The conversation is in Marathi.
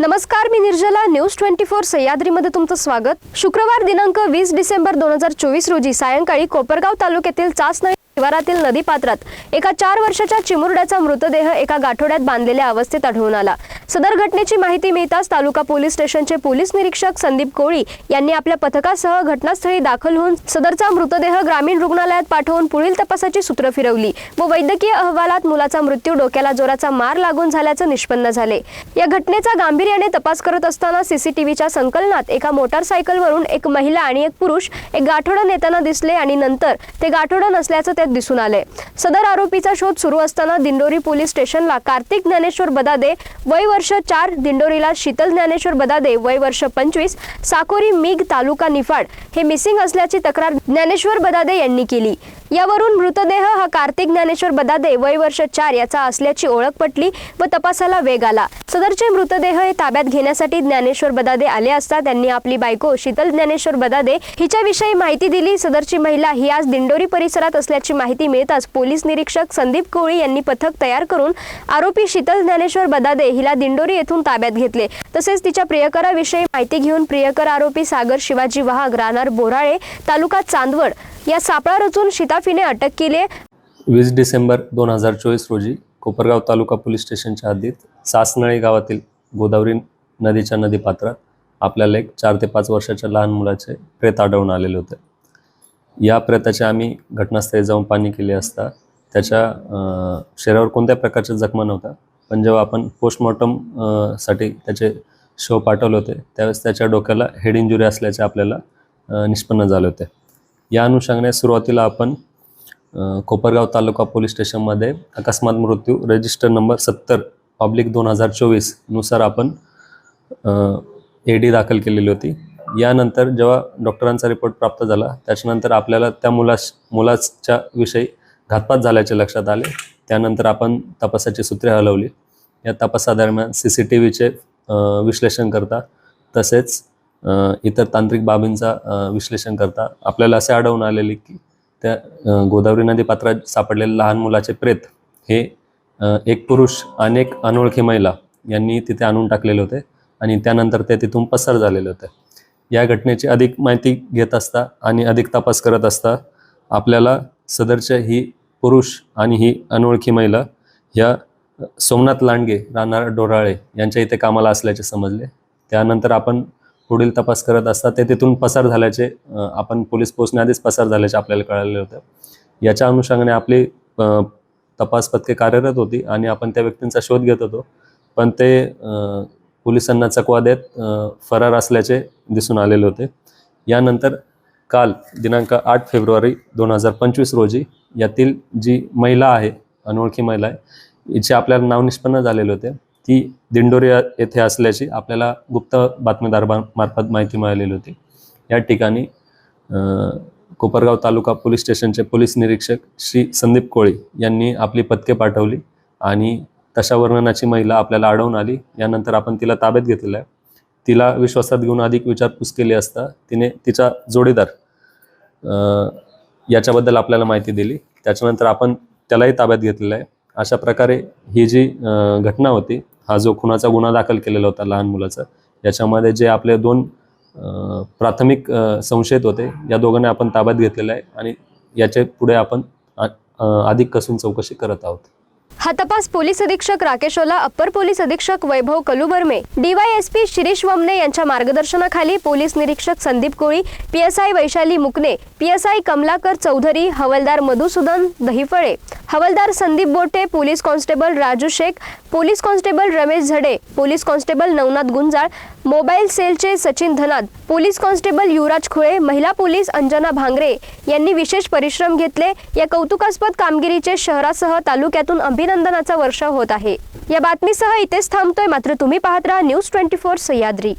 नमस्कार मी निर्जला. न्यूज ट्वेंटी फोर सह्याद्रीमध्ये तुमचं स्वागत. शुक्रवार दिनांक वीस डिसेंबर दोन हजार चोवीस रोजी सायंकाळी कोपरगाव तालुक्यातील चासनळी शिवारातील नदीपात्रात एका चार वर्षाच्या चिमुरड्याचा मृतदेह एका गाठोड्यात बांधलेल्या अवस्थेत आढळून आला. सदर घटनेची माहिती मिळताच तालुका पोलीस स्टेशनचे पोलीस निरीक्षक संदीप कोळी यांनी आपल्या पथकासह घटनास्थळी दाखल होऊन सदरचा मृतदेह ग्रामीण रुग्णालयात पाठवून पुढील तपासाची सूत्र फिरवली व वैद्यकीय अहवालात मुलाचा मृत्यू डोक्याला जोराचा मार लागून झाल्याचं निष्पन्न झाले. या घटनेचा गांभीर्याने तपास करत असताना सीसीटीव्हीच्या संकलनात एका मोटारसायकलवरून एक महिला आणि एक पुरुष एक गाठोडं नेताना दिसले आणि नंतर ते गाठोडं नसल्याचं त्यात दिसून आले. सदर आरोपीचा शोध सुरू असताना दिंडोरी पोलीस स्टेशनला कार्तिक ज्ञानेश्वर बदादे वय वर्ष चार दिंडोरीला शीतल ज्ञानेश्वर बदादे वय वर्ष पंचवीस साकोरी मिग तालुका निफाड हे मिसिंग असल्याची तक्रार ज्ञानेश्वर बदादे यांनी केली. यावरून मृतदेह हा कार्तिक ज्ञानेश्वर बदादे वय वर्ष चार याचा असल्याची ओळख पटली व तपासाला वेग आला. सदरचे मृतदेह हे ताब्यात घेण्यासाठी ज्ञानेश्वर बदादे आले असता त्यांनी आपली बायको शीतल ज्ञानेश्वर बदादे हिच्याविषयी माहिती दिली. सदरची महिला ही आज दिंडोरी परिसरात असल्याची माहिती मिळताच पोलीस निरीक्षक संदीप कोळी यांनी पथक तयार करून आरोपी शीतल ज्ञानेश्वर बदादे हिला दिंडोरी येथून ताब्यात घेतले. तसेच तिच्या प्रियकराविषयी माहिती घेऊन प्रियकर आरोपी सागर शिवाजी वाहक राहणार बोराळे तालुका चांदवड या सापळा रचून शिताफीने अटक केली वीस डिसेंबर दोन हजार चोवीस रोजी कोपरगाव तालुका पोलीस स्टेशनच्या हद्दीत सासनळी गावातील गोदावरी नदीच्या नदीपात्रात आपल्याला एक चार ते पाच वर्षाच्या लहान मुलाचे प्रेत आढळून आलेले होते. या प्रेताचे आम्ही घटनास्थळी जाऊन पाणी केले असता त्याच्या शरीरावर कोणत्या प्रकारच्या जखमा नव्हत्या पण जेव्हा आपण पोस्टमॉर्टमसाठी त्याचे शव पाठवले होते त्यावेळेस त्याच्या डोक्याला हेड इंजुरी असल्याचे आपल्याला निष्पन्न झाले होते. या अनुषंगाने सुरुवातीला आपण कोपरगाव तालुका पोलीस स्टेशनमध्ये अकस्मात मृत्यू रजिस्टर नंबर सत्तर पब्लिक दोन हजार चोवीसनुसार आपण ए डी दाखल केलेली होती. यानंतर जेव्हा डॉक्टरांचा रिपोर्ट प्राप्त झाला त्याच्यानंतर आपल्याला त्या मुलास मुलाच्या विषयी घातपात झाल्याचे लक्षात आले. त्यानंतर आपण तपासाची सूत्रे हलवली. या तपासादरम्यान सी सी टी व्हीचे विश्लेषण करता. तसेच इतर तांत्रिक बाबींचा विश्लेषण करता. आपल्याला असे आढळून आलेले की त्या गोदावरी नदी पात्रात सापडलेले लहान मुलाचे प्रेत हे एक पुरुष आणि एक अनोळखी महिला यांनी तिथे आणून टाकलेले होते आणि त्यानंतर ते तिथून पसार झालेले होते. या घटनेची अधिक माहिती घेत असता आणि अधिक तपास करत असता आपल्याला सदरच्या ही पुरुष आणि ही अनोळखी महिला ह्या सोमनाथ लांडगे राहणार डोराळे यांच्या इथे कामाला असल्याचे समजले. त्यानंतर आपण पुढील तपास करत असता ते तिथून पसार झाल्याचे आपण पोलीस पोहोचण्याआधीच पसार झाल्याचे आपल्याला कळाले होते. याच्या अनुषंगाने आपली तपास पथके कार्यरत होती आणि आपण त्या व्यक्तींचा शोध घेत होतो. पण ते पोलिसांना चकवा देत फरार असल्याचे दिसून आलेले होते. यानंतर काल दिनांक आठ फेब्रुवारी दोन हजार पंचवीस रोजी यातील जी महिला आहे अनोळखी महिला आहे हिचे आपल्याला नाव निष्पन्न झालेले होते. ती दिंडोरी येथे असल्याची आपल्याला गुप्त बातमीदार मार्फत माहिती मिळालेली होती. या ठिकाणी कोपरगाव तालुका पोलीस स्टेशनचे पोलीस निरीक्षक श्री संदीप कोळी यांनी आपली पथके पाठवली आणि तशा वर्णनाची महिला आपल्याला आढळून आली. यानंतर आपण तिला ताब्यात घेतलेलं आहे. तिला विश्वासात घेऊन अधिक विचारपूस केली असता तिने तिचा जोडीदार याच्याबद्दल आपल्याला माहिती दिली. त्याच्यानंतर आपण त्यालाही ताब्यात घेतलेलं आहे. अशा प्रकारे ही जी घटना होती हा जो खुनाचा गुन्हा दाखल केलेला होता लहान मुलाचा याच्यामध्ये जे आपले दोन प्राथमिक संशयित होते या दोघांना आपण ताब्यात घेतलेलं आहे आणि याचे पुढे आपण अधिक कसून चौकशी करत आहोत. हा तपास पोलीस अधीक्षक राकेश ओला अप्पर पोलीस अधीक्षक वैभव कलुबर्मे डीवायएसपी शिरीष वमने यांच्या मार्गदर्शनाखाली पोलीस निरीक्षक संदीप कोळी पीएसआय वैशाली मुकने पीएसआय कमलाकर चौधरी हवलदार मधुसूदन दहिफळे हवलदार Sandeep Bote police constable Raju Shaikh police constable Ramesh Zade police constable Navnath Gunjal mobile सेलचे सचिन धनात पोलीस कॉन्स्टेबल युवराज खुळे महिला पोलीस अंजना भांगरे यांनी विशेष परिश्रम घेतले. या कौतुकास्पद कामगिरीचे शहरासह तालुक्यातून अभिनंदनाचा वर्षाव होत आहे. या बातमीसह इथेच थांबतोय. मात्र तुम्ही पाहत राहा न्यूज ट्वेंटी फोर सह्याद्री.